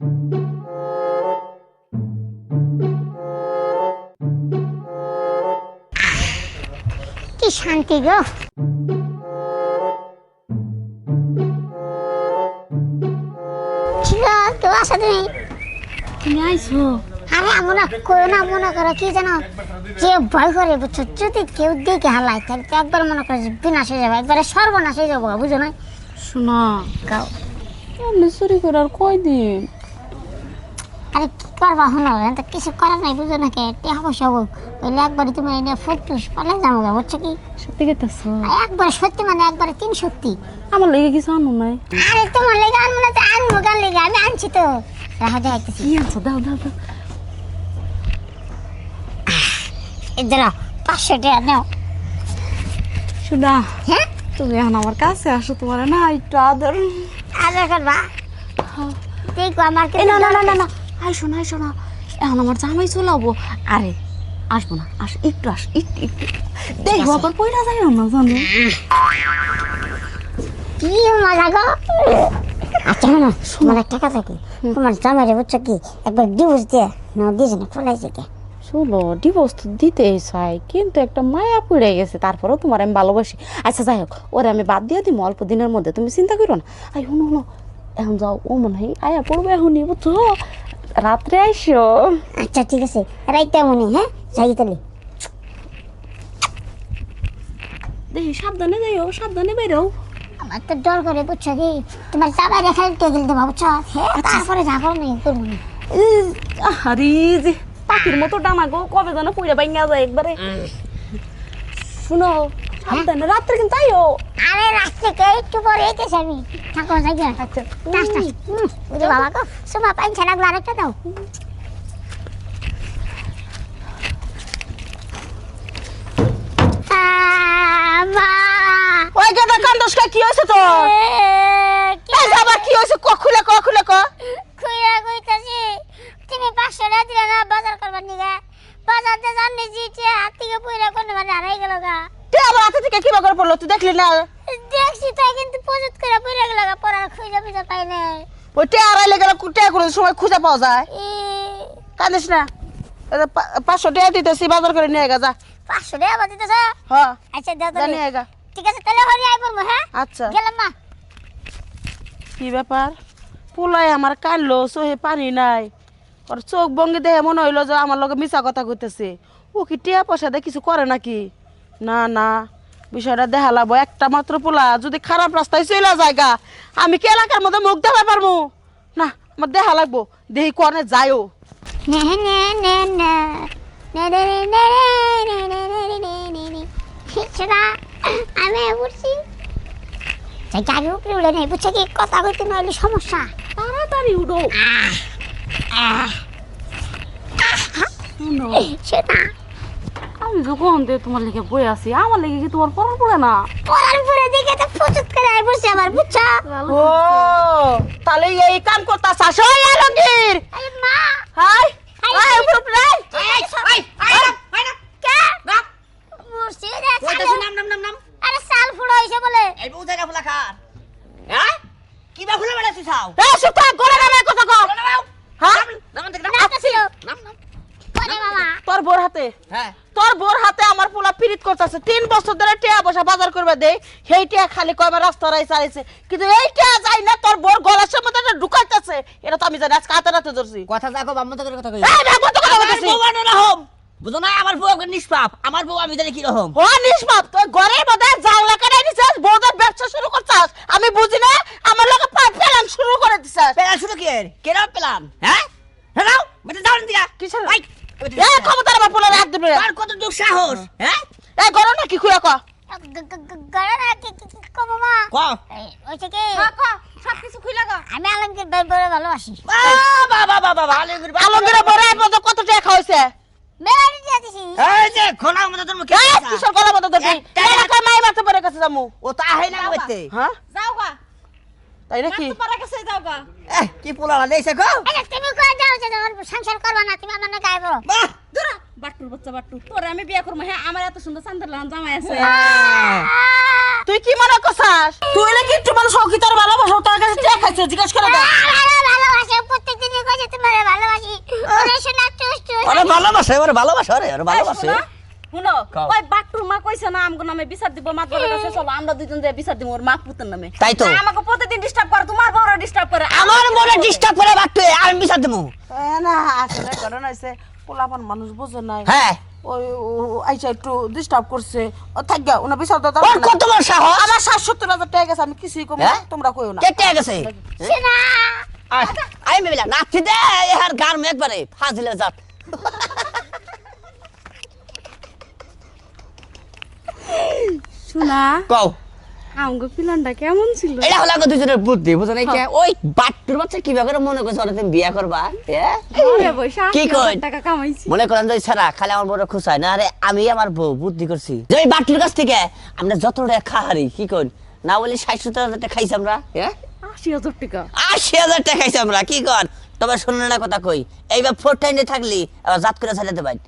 কি শান্তি গো। তো আসা তুমি তুমি আইছো? আরে মনে করো না মনে করো কি জানো? যে ভয় করে বুঝছ? যদি কেউ দিকে হালাই তাহলে তো একবার মনে করো যে বিনাশ হয়ে যাবে একবারে সর্বনাশ হয়ে যাব বুঝো না শোনা গাও এমনি চুরি করে আর কয়দিন? আরে কি করবা হলো তো কিছু করার নাই বুঝো না কে? টেহা পয়সা হোক বললে একবারে তুমি এনে ফুটুস পালে যাব গা বুঝছ কি? সত্যি আর একবারে সত্যি মানে একবারে তিন সত্যি। আমার লেগে কিছু আনো নাই। আরে তোমার লেগে আনব না তো আনব গান লেগে? আমি আনছি তো। রাহা যাইতেছি কি আনছো? দাও দাও দাও। এদের পাঁচশো টাকা নাও। শোনা হ্যাঁ? তুমি এখন আমার কাছে আসো তোমার না একটু আদর। আধার কার্ড বা দেখো আমার না না না না। আইসো না আইসো না। এখন আমার জামাই চলাবো আরে আসব না আস একটু আস একটু একটু। দেখব আবার পয়লা যায় না জানো? কি মজা গো? আচ্ছা না তোমার একটা কথা কি? তোমার জামাইরে বুঝছ কি? একবার ডিভোর্স দিয়ে না দিয়েছে না ফলাইছে কে চলো ডিভোর্স তো দিতেই চাই কিন্তু একটা মায়া পড়ে গেছে তারপরেও তোমার আমি ভালোবাসি। আচ্ছা যাই হোক ওরে আমি বাদ দিয়ে দিব অল্প দিনের মধ্যে। তুমি চিন্তা করো না। আই শুনো শুনো। এখন যাও ও মনে হয় আয়া পড়বে এখনই বুঝছ? রাত্রে আইসো। আচ্ছা ঠিক আছে। রাইতে মনে হ্যাঁ? যাই তাহলে। দেখি সাবধানে যাইও সাবধানে বেরো আমার তো ডর করে বুঝছ কি? তোমার জামাই রেখে টেবিল দেবো বুঝছ? হ্যাঁ তারপরে যাব না করব না আরে যে পাখির মতো ডানা গো কবে যেন পুড়ে বাইঙ্গা যায় একবারে। শুনো সাবধানে রাত্রে কিন্তু আইও আরে রাস্তে কে? একটু পরে এসেছি আমি থাকো যাই গে আচ্ছা। টাস টাস বুঝো বাবা গো সুমা পাইন ছাড়া লাগল আরেকটা দাও। ওই গেদা কান্দসকা কি হয়েছে এই যাবা কি হয়েছে? ক খুলে ক খুলে ক। খুইরা কইতাছি তুমি পাঁচশো টাকা দিলে না বাজার করবার নিগা? বাজারতে জানি জিটে হাত থেকে পুইরা কোনো মানে হারাই গেল গা। তে আমার হাতে থেকে কিবা করে পড়ল? তুই দেখলি না? দেখছি তাই কিন্তু করে পুইরা গেল পড়ার খুঁজে বুঝে পাই না ওই গেলে করে সময় খুঁজে পাওয়া যায়। ই কান্দিস না। পাঁচশো টাকা দিতেছি বাজার করে নিয়ে গা যা। পাঁচশো টাকা বাজিতেছ হ্যাঁ। আচ্ছা নিয়ে গা। ঠিক আছে তাহলে হরি আই হ্যাঁ? আচ্ছা। গেলাম মা কি ব্যাপার? পোলাই আমার কানলো চোহে পানি নাই। ওর চোখ ভঙ্গি দেখে মনে হইল যে আমার লগে মিছা কথা কইতেছে। ও কি টিয়া পয়সা দিয়ে কিছু করে নাকি? না না বিষয়টা দেখালাবো একটা মাত্র পোলা যদি খারাপ রাস্তায় চলে জায়গা আমি কি এলাকার মধ্যে মুখ দেখা পারব না আমার দেখা লাগবো। দেহি কনে যায়ও। আমি উঠছি গাড়ি উপরে উড়ে নেই বুঝছে কি কথা কইতে নইলে সমস্যা তাড়াতাড়ি উড়ো সেটা আমি যখন দিয়ে তোমার লেগে বই আছি আমার লেগে কি তোমার পড়া পড়ে না? পড়ার পরে দিকে তো প্রচুর করে আই বসে আমার বুঝছ? ও তাহলে এই কাম করতা ওই আলমগীর। মা। হাই হাই উপর কে? মুর্শি রে কইতাছি নাম নাম নাম নাম। আরে সাল ফুড়ো হইছে বলে। এই বউ জায়গা ফুলা খার। হ্যাঁ? কি বা ফুলে হাও সুতা কথা কও। হ্যাঁ? নাম নাম নাচটা ছিল নাম নাম পরে মামা হাতে? হ্যাঁ। তোর বোর হাতে আমার পোলা পিরিত করতেছে। তিন বছর ধরে টিয়া বসা বাজার করবে দেই। সেই টিয়া খালি কয়বার রাস্তা রাই চাইছে কিন্তু এই টিয়া যাই না তোর বোর গলার মধ্যে এটা ঢুকাইতেছে। এটা তো আমি জানি আজকে হাতে রাতে ধরছি। কথা করে কথা কই এই করে না হোম। বুঝো না আমার বউ নিষ্পাপ। আমার বউ আমি জানি কি রকম ও নিষ্পাপ তুই ঘরের মধ্যে নিছিস বউদের ব্যবসা শুরু করছিস। আমি বুঝি না আমার লোকে প্ল্যান শুরু করে দিছিস। পেলান শুরু কি কেন পেলান হ্যাঁ হ্যালো বেটা যাও দিগা কিসের? ভাই এই ক্ষমতার আমার পোলা রাখ দিবে তার কত দুঃখ সাহস হ্যাঁ। এই গরম নাকি? খুঁড়া ক। গড়া না কি? কি মামা ক ওইছে কি। সব কিছু খুলে গো আমি আলমকে বের বড় ভালোবাসি বাবা বাবা বাবা আলমগীর বাবা বড় এক মতো কত টাকা খাওয়াইছে? মেলারি দিয়ে এই যে খোলা মতো তোর মুখে এই কিশোর গলা মতো ধরবি একটা- এলাকায় মাই মারতে পড়ে গেছে জামু। ও তা হয় না করতে হ্যাঁ? যাও গা। তাই নাকি? পারা গেছে যাও গা। এ কি পোলা লেছে গো। তুমি কই যাও যে সংসার করবা না তুমি আমার না গাইবো বাহ! দূরা। বাট্টুর বাচ্চা বাট্টু। আমি বিয়ে করব হ্যাঁ আমার এত সুন্দর জামাই আছে। তুই কি মনে করছাস? তুই ভালোবাসো তোর কাছে জিজ্ঞেস করে দেখ। না দিব চলো দিব নামে। তাই আমার মনে ডিস্টার্ব করে আমি বিচার দেব না পোলাপান মানুষ বোঝে নাই। হ্যাঁ। ওই আইসা একটু ডিস্টার্ব করছে। ও থাক গা ওনা বিচার দাও ওর কত বড় সাহস? আমার ষাট সত্তর হাজার টাকা গেছে আমি কিছুই কম হ্যাঁ? তোমরা কইও না। কেটে গেছে? আয়, আমি ভেবেলাম নাচছি দে এহার গান একবারে ফাজিলে যাত শোনা কও। আমগো প্ল্যানটা কেমন ছিল? এটা হলো আগো দুজনের বুদ্ধি বুঝো নাই কে? ওই বাট্টুর বাচ্চা কীভাবে করে মনে করছে ওরা তুমি বিয়া করবা? হ্যাঁ? কি কই? টাকা কামাইছি। মনে করেন যে ছাড়া খালি আমার বড় খুশ না? আরে আমি আমার বউ বুদ্ধি করছি। যে ওই বাট্টুর কাছ থেকে আমরা যত টাকা খাহারি কি কই? না বলি ষাট সত্তর হাজার টাকা খাইছি আমরা হ্যাঁ আশি হাজার টাকা। আশি হাজার টাকা খাইছি আমরা কি কর? তবে শুনুন না কথা কই। এইবার ফোর টাইমে থাকলি আবার জাত করে ছাড়াতে পারি।